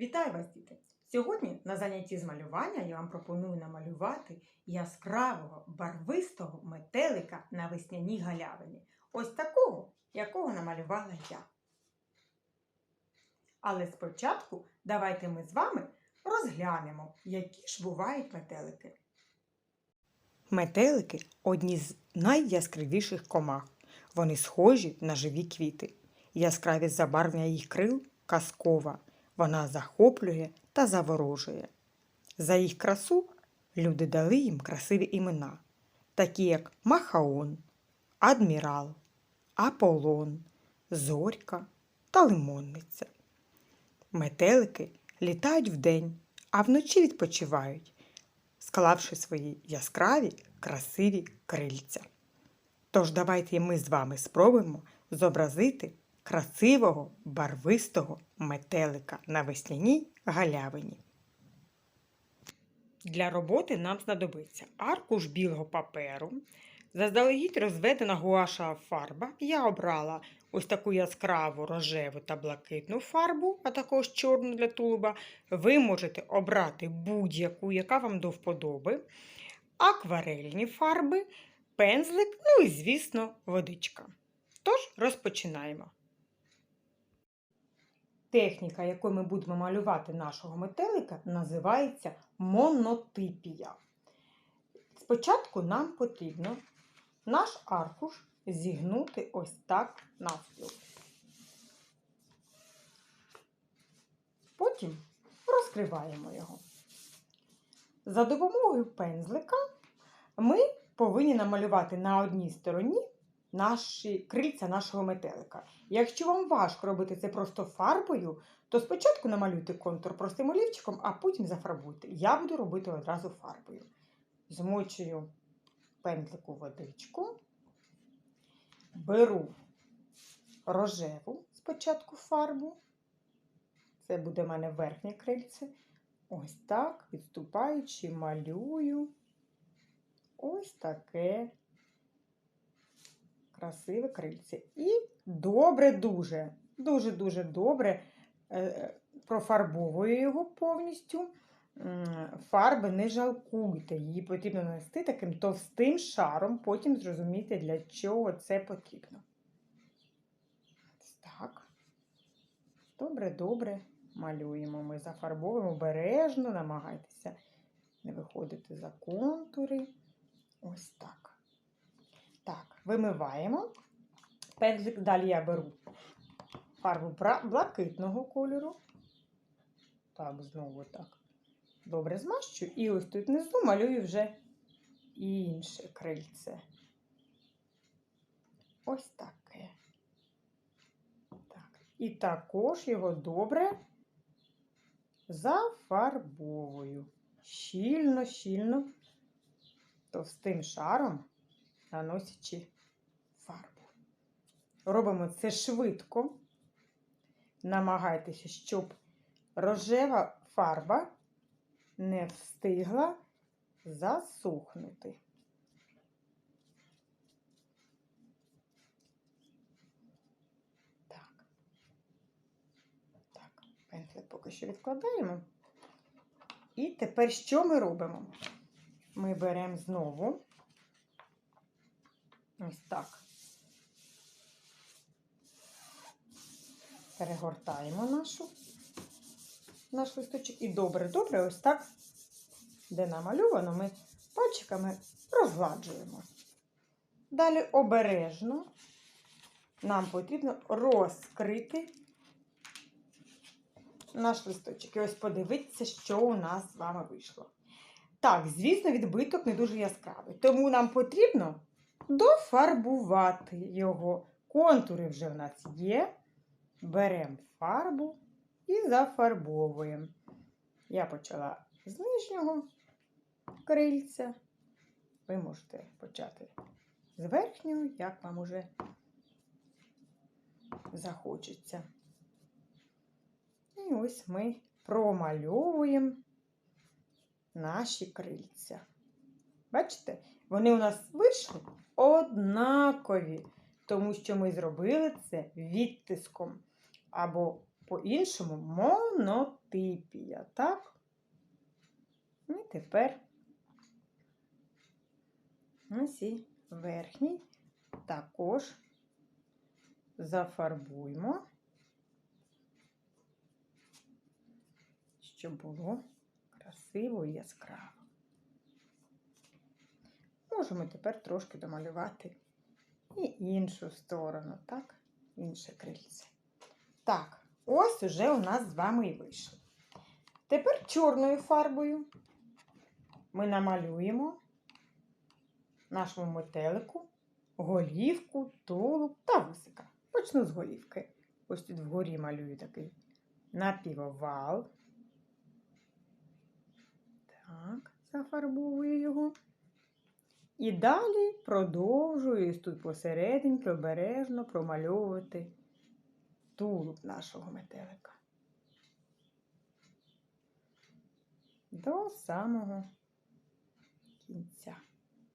Вітаю вас, діти! Сьогодні на занятті з малювання я вам пропоную намалювати яскравого барвистого метелика на весняній галявині. Ось такого, якого намалювала я. Але спочатку давайте ми з вами розглянемо, які ж бувають метелики. Метелики одні з найяскравіших комах. Вони схожі на живі квіти. Яскравість забарвлення їх крил казкова. Вона захоплює та заворожує. За їх красу люди дали їм красиві імена, такі як Махаон, Адмірал, Аполлон, Зорька та Лимонниця. Метелики літають вдень, а вночі відпочивають, склавши свої яскраві красиві крильця. Тож давайте ми з вами спробуємо зобразити красивого барвистого метелика на весняній галявині. Для роботи нам знадобиться аркуш білого паперу, заздалегідь розведена гуашева фарба. Я обрала ось таку яскраву рожеву та блакитну фарбу, а також чорну для тулуба. Ви можете обрати будь-яку, яка вам до вподоби, акварельні фарби, пензлик, ну і, звісно, водичка. Тож розпочинаємо. Техніка, якою ми будемо малювати нашого метелика, називається монотипія. Спочатку нам потрібно наш аркуш зігнути ось так навпіл. Потім розкриваємо його. За допомогою пензлика ми повинні намалювати на одній стороні наші крильця нашого метелика. Якщо вам важко робити це просто фарбою, то спочатку намалюйте контур простим олівчиком, а потім зафарбуйте. Я буду робити одразу фарбою. Змочую пензлику водичку, беру рожеву спочатку фарбу. Це буде в мене верхнє крильце. Ось так, відступаючи, малюю ось таке красиве крильце. І добре дуже, дуже-дуже добре е, профарбовую його повністю. Фарби не жалкуйте, її потрібно нанести таким товстим шаром, потім зрозуміти, для чого це потрібно. Так. Добре, добре малюємо. Ми зафарбовуємо обережно, намагайтеся не виходити за контури. Ось так. Вимиваємо. Пензлик далі я беру фарбу блакитного кольору. Так, знову так. Добре змащу. І ось тут внизу малюю вже інше крильце. Ось таке. Так. І також його добре зафарбовую. Щільно, щільно, товстим шаром наносячи. Робимо це швидко. Намагайтеся, щоб рожева фарба не встигла засухнути. Так. Так, пензлик поки що відкладаємо. І тепер що ми робимо? Ми беремо знову Ось так. Перегортаємо нашу, наш листочок. І добре-добре, ось так, де намальовано, ми пальчиками розгладжуємо. Далі обережно нам потрібно розкрити наш листочок. І ось подивитися, що у нас з вами вийшло. Так, звісно, відбиток не дуже яскравий, тому нам потрібно дофарбувати його. Контури вже в нас є. Беремо фарбу і зафарбовуємо. Я почала з нижнього крильця. Ви можете почати з верхнього, як вам уже захочеться. І ось ми промальовуємо наші крильця. Бачите, вони у нас вийшли однакові, тому що ми зробили це відтиском або по-іншому монотипія, так? І тепер ось і верхній також зафарбуємо, щоб було красиво і яскраво. Можемо тепер трошки домалювати і іншу сторону, так? Інше крильце. Так, ось уже у нас з вами і вийшло. Тепер чорною фарбою ми намалюємо нашому метелику голівку, тулуб та вусика. Почну з голівки. Ось тут вгорі малюю такий напівовал. Так, зафарбовую його. І далі продовжую тут посерединки обережно промальовувати тулуб нашого метелика. До самого кінця.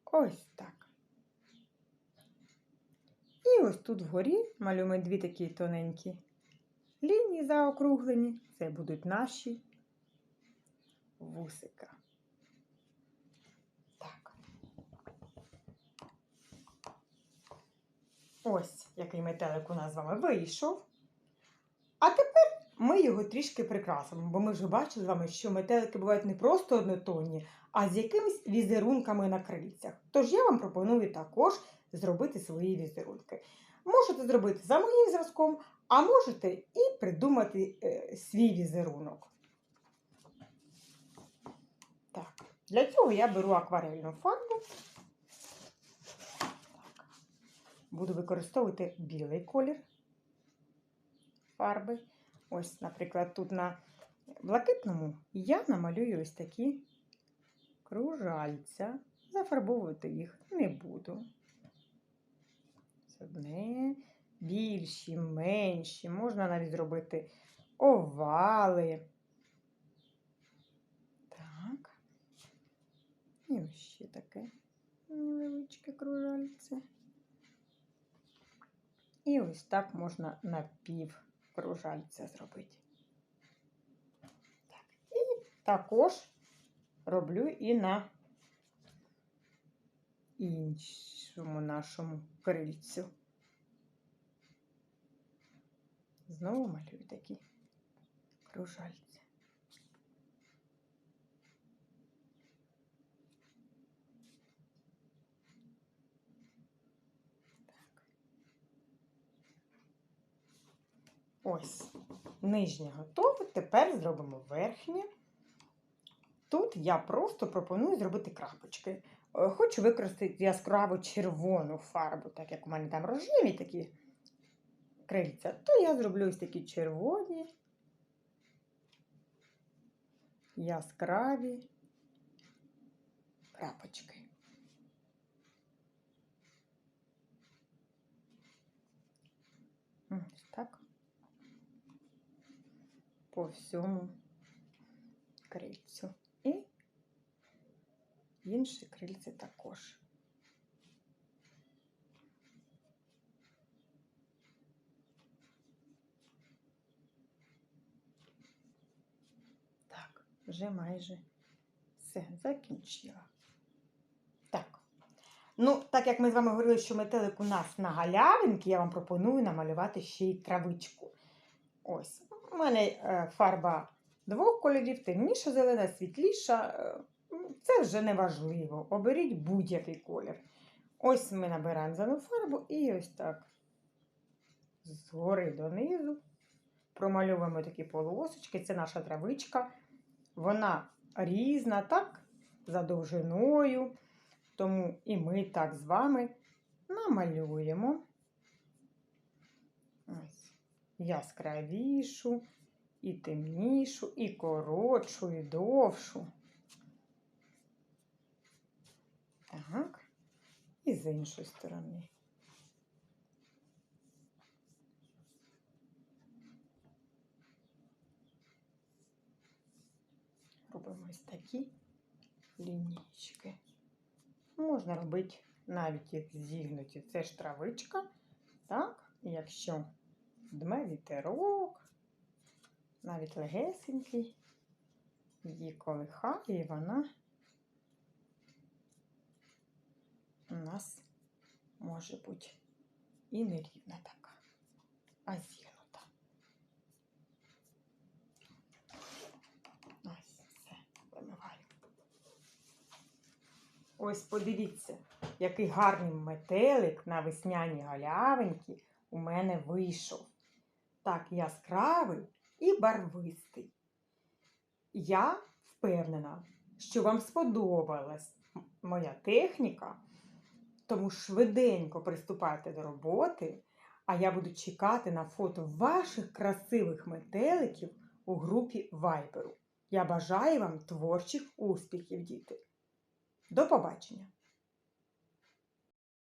Ось так. І ось тут вгорі малюємо дві такі тоненькі лінії заокруглені. Це будуть наші вусика. Так. Ось який метелик у нас з вами вийшов. Ми його трішки прикрасимо, бо ми вже бачили з вами, що метелики бувають не просто однотонні, а з якимись візерунками на крильцях. Тож я вам пропоную також зробити свої візерунки. Можете зробити за моїм зразком, а можете і придумати е, свій візерунок. Так, для цього я беру акварельну фарбу. Буду використовувати білий колір фарби. Ось, наприклад, тут на блакитному я намалюю ось такі кружальця. Зафарбовувати їх не буду. Одне, більші, менші. Можна навіть зробити овали. Так. І ось ще таке невеличке кружальце. І ось так можна напів кружальця зробити. Так. І також роблю і на іншому нашому крильцю. Знову малюю такі кружальця. Ось, нижнє готове. Тепер зробимо верхнє. Тут я просто пропоную зробити крапочки. Е, Хочу використати яскраво червону фарбу, так як у мене там рожеві такі крильця, то я зроблю ось такі червоні, яскраві крапочки. Ось так. По всьому крильцю. І інші крильці також. Так, вже майже все, закінчила. Так. Ну, так як ми з вами говорили, що метелик у нас на галявинки, я вам пропоную намалювати ще й травичку. Ось, у мене е, фарба двох кольорів, темніша зелена, світліша. Е, Це вже не важливо. Оберіть будь-який колір. Ось ми набираємо зелену фарбу і ось так згори донизу промальовуємо такі полосочки. Це наша травичка. Вона різна, так, за довжиною. Тому і ми так з вами намалюємо яскравішу, і темнішу, і коротшу, і довшу. Так, і з іншої сторони. Робимо ось такі лінійки. Можна робити навіть їх зігнуті. Це ж травичка. Так, якщо дме вітерок, навіть легесенький. Її колихає, і вона у нас може бути і нерівна така, а зігнута. Ось, все, вимиваю. Ось подивіться, який гарний метелик на весняній галявинці у мене вийшов. Так яскравий і барвистий. Я впевнена, що вам сподобалась моя техніка, тому швиденько приступайте до роботи, а я буду чекати на фото ваших красивих метеликів у групі Вайберу. Я бажаю вам творчих успіхів, діти. До побачення!